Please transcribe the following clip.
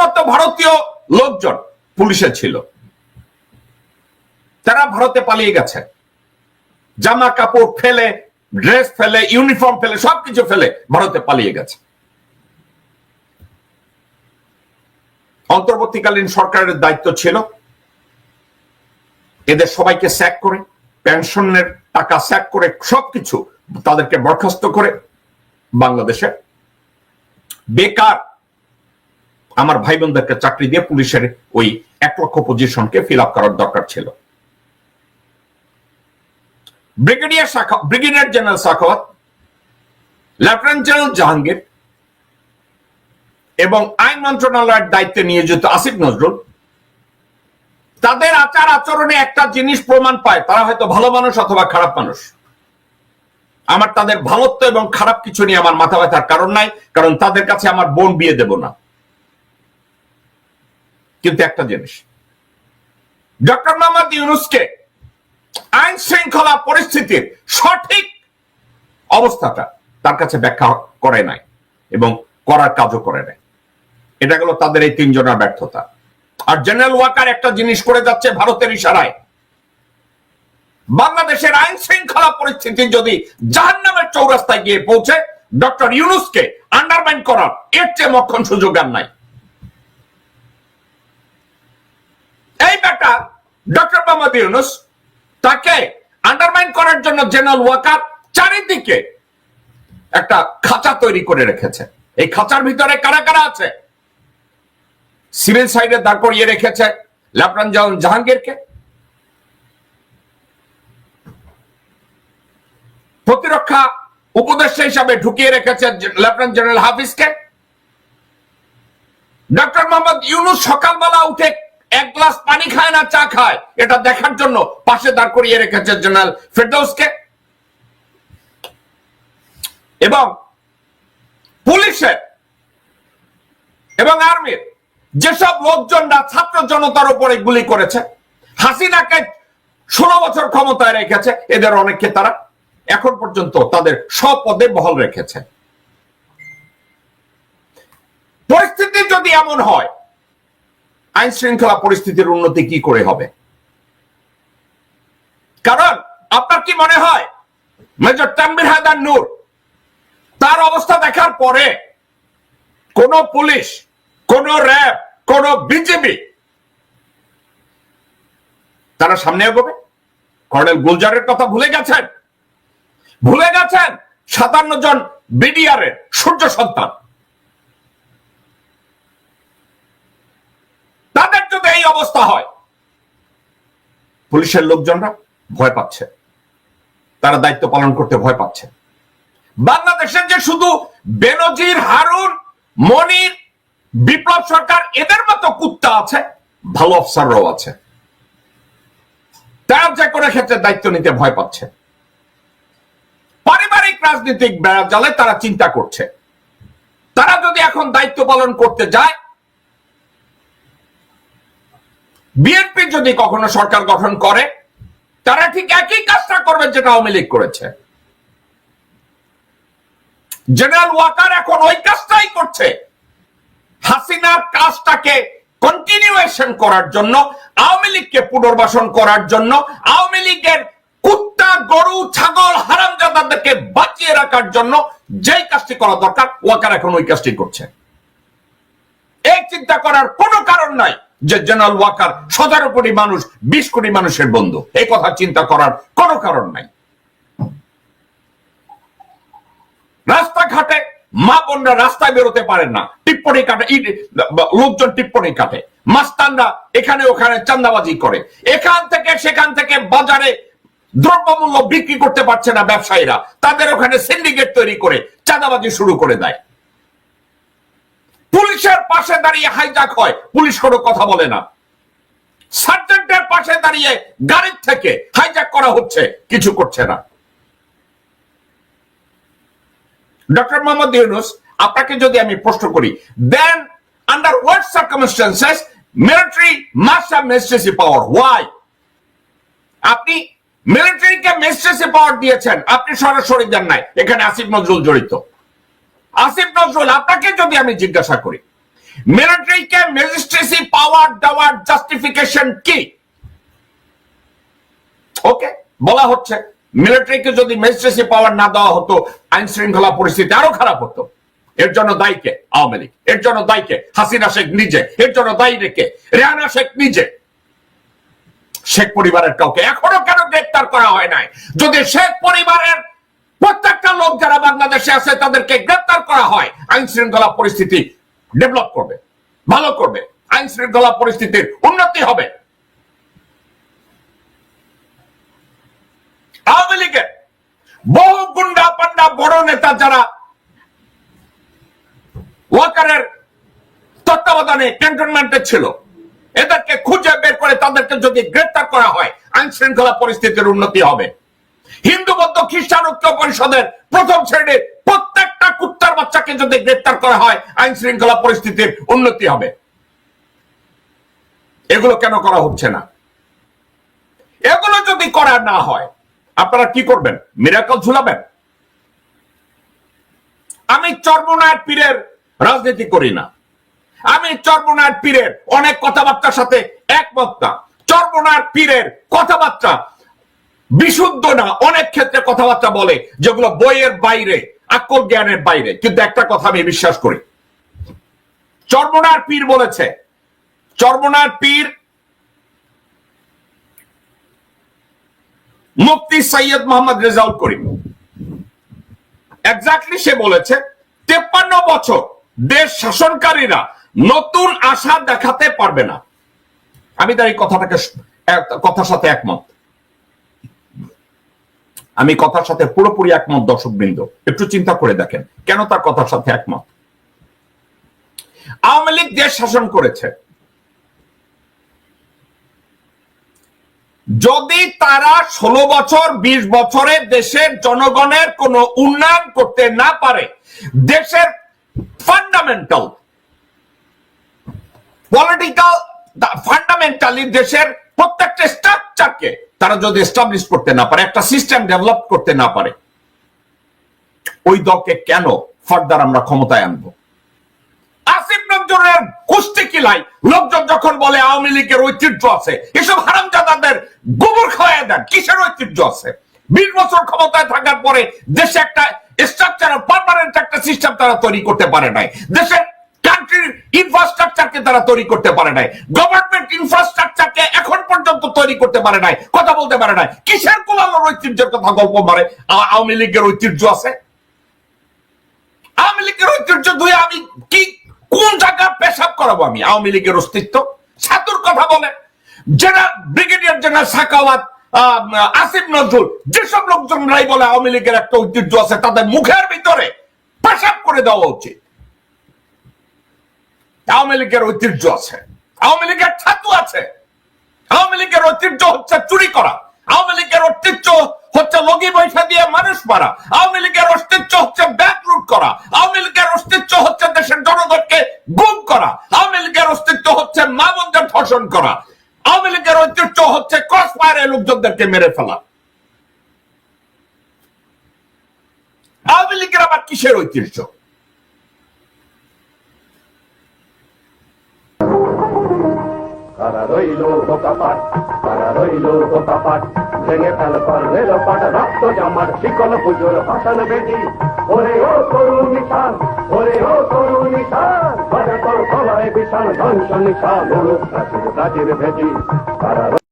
মতো ভারতীয় লোকজন পুলিশে ছিল। তারা ভারতে পালিয়ে গেছে। জামা কাপড় ফেলে, ড্রেস ফেলে, ইউনিফর্ম ফেলে, সবকিছু ফেলে ভারতে পালিয়ে গেছে। অন্তর্বর্তীকালীন সরকারের দায়িত্ব ছিল এদের সবাইকে স্যাক করে, পেনশনের টাকা স্যাক করে, সবকিছু তাদেরকে বরখাস্ত করে বাংলাদেশে। বেকার আমার ভাই বোনদেরকে চাকরি দিয়ে পুলিশের ওই এক লক্ষ পজিশনকে ফিল আপ করার দরকার ছিল। ব্রিগেডিয়ার শাখা, brigadier general Sakhawat lieutenant general Jahangir এবং আইন মন্ত্রণালয়ের দায়িত্বে নিয়োজিত আসিফ নজরুল। তাদের আচার আচরণে একটা জিনিস প্রমাণ পায়, তারা হয়তো ভালো মানুষ অথবা খারাপ মানুষ। আমার তাদের ভালোত্ব এবং খারাপ কিছু নিয়ে আমার মাথা ব্যথার কারণ নাই, কারণ তাদের কাছে আমার বোন বিয়ে দেব না। কিন্তু একটা জিনিস, ডক্টর মোহাম্মদ ইউনুসকে আইন শৃঙ্খলা পরিস্থিতির সঠিক অবস্থাটা তার কাছে ব্যাখ্যা করে নাই এবং করার কাজও করে নাই। এটা গেল তাদের এই তিনজনের ব্যর্থতা। আর জেনারেল ওয়াকার একটা জিনিস করে যাচ্ছে ভারতের ইশারায়। বাংলাদেশের আইন শৃঙ্খলা পরিস্থিতি যদি জাহান নামের চৌরাস্তায় গিয়ে পৌঁছে, ডক্টর ইউনুসকে আন্ডারমাইন করার এর চেয়ে মক্ষণ সুযোগ আর নাই এই ব্যাটা ডক্টর মোহাম্মদ ইউনুস তাকে আন্ডারমাইন করার জন্য জেনারেল ওয়াকার চারিদিকে একটা খাঁচা তৈরি করে রেখেছে। এই খাঁচার ভিতরে কারা কারা আছে? সিভিল সাইডে দাঁড় করিয়ে রেখেছে লেফটেন্যান্ট জেনারেল জাহাঙ্গীরকে। প্রতিরক্ষা উপদেষ্টা হিসাবে ঢুকিয়ে রেখেছে লেফটেন্যান্ট জেনারেল হাফিজকে। ডক্টর মোহাম্মদ ইউনুস সকালবেলা উঠে এক গ্লাস পানি খায় না, চা খায়। এটা দেখার জন্য পাশে দাঁড় করিয়ে রেখেছে জেনারেল ফেরদৌসকে। এবং পুলিশের এবং আর্মির যেসব লোকজনরা ছাত্র জনতার উপরে গুলি করেছে, হাসিনাকে ষোলো বছর ক্ষমতায় রেখেছে, এদের অনেককে তারা এখন পর্যন্ত তাদের স্বপদে বহল রেখেছে। পরিস্থিতি যদি এমন হয় আইন শৃঙ্খলা পরিস্থিতির উন্নতি কি করে হবে? কারণ আপনার কি মনে হয়, মেজর তাম্বির হায়দার নূর তার অবস্থা দেখার পরে কোন পুলিশ, কোন র্যাব, কোন বিজেপি তারা সামনে এগোবে? কর্নেল গুলজারের কথা ভুলে গেছেন? ভুলে গেছেন? সাতান্ন জন বিডিআর এর সূর্য সন্তান তাদের যদি এই অবস্থা হয়। পুলিশের লোকজনরা ভয় পাচ্ছে। তারা দায়িত্ব পালন করতে ভয় পাচ্ছে। বাংলাদেশের যে শুধু বেনজির, হারুন, মনির, বিপ্লব সরকার, এদের মতো কুত্তা আছে, ভালো অফিসাররাও আছে। তারা যে কোনো ক্ষেত্রে দায়িত্ব নিতে ভয় পাচ্ছে। পারিবারিক রাজনৈতিক বেড়া জালে তারা চিন্তা করছে। তারা যদি এখন দায়িত্ব পালন করতে যায় বিএনপি যদি কখনো সরকার গঠন করে, তারা ঠিক একই কাজটা করবে যেটা আওয়ামী লীগ করেছে। জেনারেল ওয়াকার এখন ওই কাজটাই করছে। হাসিনার কাজটাকে কন্টিনিউয়েশন করার জন্য, আওয়ামী লীগকে পুনর্বাসন করার জন্য, আওয়ামী লীগের কুত্তা, গরু, ছাগল, হারামজাদাদেরকে বাঁচিয়ে রাখার জন্য যেই কাজটি করা দরকার ওয়াকার এখন ওই কাজটি করছে। এই চিন্তা করার কোনো কারণ নাই। যে জেনারেল ওয়াকার সতেরো কোটি মানুষ, বিশ কোটি মানুষের বন্ধু। এই কথা চিন্তা করার কোনো কারণ নাই। রাস্তাঘাটে মা বোনরা রাস্তায় বেরোতে পারেন না। টিপ্পনি কাটে লোকজন টিপ্পনি কাটে। মাস্তানরা এখানে ওখানে চান্দাবাজি করে। এখান থেকে সেখান থেকে বাজারে দ্রব্যমূল্য বিক্রি করতে পারছে না ব্যবসায়ীরা। তাদের ওখানে সিন্ডিকেট তৈরি করে চাঁদাবাজি শুরু করে দেয়। পুলিশের পাশে দাঁড়িয়ে হাইজাক হয়। পুলিশ কোনো কথা বলে না। সার্জেন্টের পাশে দাঁড়িয়ে গাড়ির থেকে হাইজাক করা হচ্ছে, কিছু করছে না। ডক্টর মোহাম্মদ ইউনুস, আপনাকে যদি আমি প্রশ্ন করি then under what circumstances military must have magistracy power why আপনি মিলিটারিকে মেজিস্ট্রেসি পাওয়ার দিয়েছেন, আপনি সরাসরি দেন নাই। এখানে আসিফ নজরুল জড়িত। আসিফ নজরুল, আপনাকে যদি আমি জিজ্ঞাসা করি মিলিটারিকে ম্যাজিস্ট্রেসি পাওয়ার দেওয়ার জাস্টিফিকেশন কি? ওকে বলা হচ্ছে মিলিটারিকে যদি ম্যাজিস্ট্রেসি পাওয়ার না দেওয়া হতো, আইন শৃঙ্খলা পরিস্থিতি আরও খারাপ হতো। এর জন্য দায়ীকে আওয়ামী লীগ। এর জন্য দায়ীকে হাসিনা শেখ নিজে। এর জন্য দায়ী রেখে রেহানা শেখ নিজে। শেখ পরিবারের কাউকে এখনও কেন গ্রেপ্তার করা হয় নাই? যদি শেখ পরিবারের প্রত্যেকটা লোক যারা বাংলাদেশে আছে তাদেরকে গ্রেপ্তার করা হয়। আইন শৃঙ্খলা পরিস্থিতি ডেভেলপ করবে, ভালো করবে। আইন শৃঙ্খলা পরিস্থিতির উন্নতি হবে। আওয়ামী লীগের বহু গুন্ডা পান্ডা বড় নেতা যারা ওয়াকারের তত্ত্বাবধানে ক্যান্টনমেন্টে ছিল, এদেরকে খুঁজে বের করে তাদেরকে যদি গ্রেপ্তার করা হয়, আইন শৃঙ্খলা পরিস্থিতির উন্নতি হবে। হিন্দু, বৌদ্ধ, খ্রিস্টান ঐক্য পরিষদের প্রথম শ্রেণির প্রত্যেকটা কুত্তার বাচ্চাকে যদি গ্রেপ্তার করা হয়, আইন শৃঙ্খলা পরিস্থিতির উন্নতি হবে। এগুলো কেন করা হচ্ছে না? এগুলো যদি করা না হয়, আপনারা কি করবেন? মিরাকল ঝুলাবেন? আমি চর্মনায় পীরের রাজনীতি করি না। আমি চর্মনার পীরের অনেক কথাবার্তার সাথে একমত না। চর্মনার পীরের কথাবার্তা বিশুদ্ধ না, অনেক ক্ষেত্রে কথাবার্তা বলে, যেগুলো বইয়ের বাইরে, আকল জ্ঞানের বাইরে। কিন্তু একটা কথা আমি বিশ্বাস করি। চর্মনার পীর বলেছে, চর্মনার পীর মুফতি সৈয়দ মোহাম্মদ রেজাউল করিম। এক্স্যাক্টলি সে বলেছে, তেপ্পান্ন বছর দেশ শাসনকারীরা নতুন আশা দেখাতে পারবে না। আমি তার এই কথাটাকে কথার সাথে একমত। আমি কথার সাথে পুরোপুরি একমত দর্শক বৃন্দ একটু চিন্তা করে দেখেন, কেন তার কথার সাথে একমত? আওয়ামী লীগ দেশ শাসন করেছে। যদি তারা ষোলো বছর ২০ বছরে দেশের জনগণের কোন উন্নয়ন করতে না পারে, দেশের ফান্ডামেন্টাল পলিটিক্যাল ফান্ডামেন্টালি দেশের প্রত্যেকটা স্ট্রাকচারকে তারা যদি এস্টাবলিশ করতে না পারে, একটা সিস্টেম ডেভেলপ করতে না পারে, ওই দলকে কেন ফার্দার আমরা ক্ষমতায় আনব? আসিফ নজরুলের কুস্তি কিলাই লোকজন যখন বলে আওয়ামী লীগের ঐতিহ্য আছে, এসব হারামজাদাদের গোবর খাওয়াই দেন, কিসের ঐতিহ্য আছে? বিশ বছর ক্ষমতায় থাকার পরে দেশে একটা স্ট্রাকচার পারমানেন্ট একটা সিস্টেম তারা তৈরি করতে পারে নাই। দেশের কান্ট্রির ইনফ্রাস্ট্রাকচারকে তারা তৈরি করতে পারে নাই। গভর্নমেন্ট ইনফ্রাস্ট্রাকচারকে এখন পর্যন্ত তৈরি করতে পারে নাই। কথা বলতে পারে নাই। কিসের কোলানোর ঐতিহ্যের কথা গল্প মারে? আওয়ামী লীগের ঐতিহ্য আছে? আওয়ামী লীগের ঐতিহ্য ধুয়ে আমি কি, কোন জায়গা পেশাব করাবো আমি? আওয়ামী লীগের অস্তিত্ব? ছাতুর কথা বলে। General brigadier general Sakhawat Asif Nazrul, যেসব লোকজন লোকজনরাই বলে আওয়ামী লীগের একটা ঐতিহ্য আছে, তাদের মুখের ভিতরে পেশাব করে দেওয়া উচিত। আওয়ামী লীগের ঐতিহ্য আছে। আওয়ামী লীগের ছাতু আছে। আওয়ামী লীগের ঐতিহ্য হচ্ছে চুরি করা। আওয়ামী লীগের ঐতিহ্য হচ্ছে লগি পয়সা দিয়ে মানুষ মারা। আওয়ামী লীগের অস্তিত্ব হচ্ছে ব্যাক লুট করা। আওয়ামী লীগের অস্তিত্ব হচ্ছে দেশের জনগণকে গুম করা। আওয়ামী লীগের অস্তিত্ব হচ্ছে মা বোনদের ধর্ষণ করা। আওয়ামী লীগের ঐতিহ্য হচ্ছে ক্রস ফায়ারে লোকজনদেরকে মেরে ফেলা। আওয়ামী লীগের আবার কিসের ঐতিহ্য? তারা রইল বোকাপাট তারা রইল বোকাপাট ভেঙে ফেল পর রেল পাট রক্ত জামার শিকল পুজোর ভাষণ বেদি ওরে ও তরুণ নিশান, ওরে ও তরুণ নিশান তোর কলায় বিশাল ধ্বংস নিশান প্রাচীর প্রাচীর তারা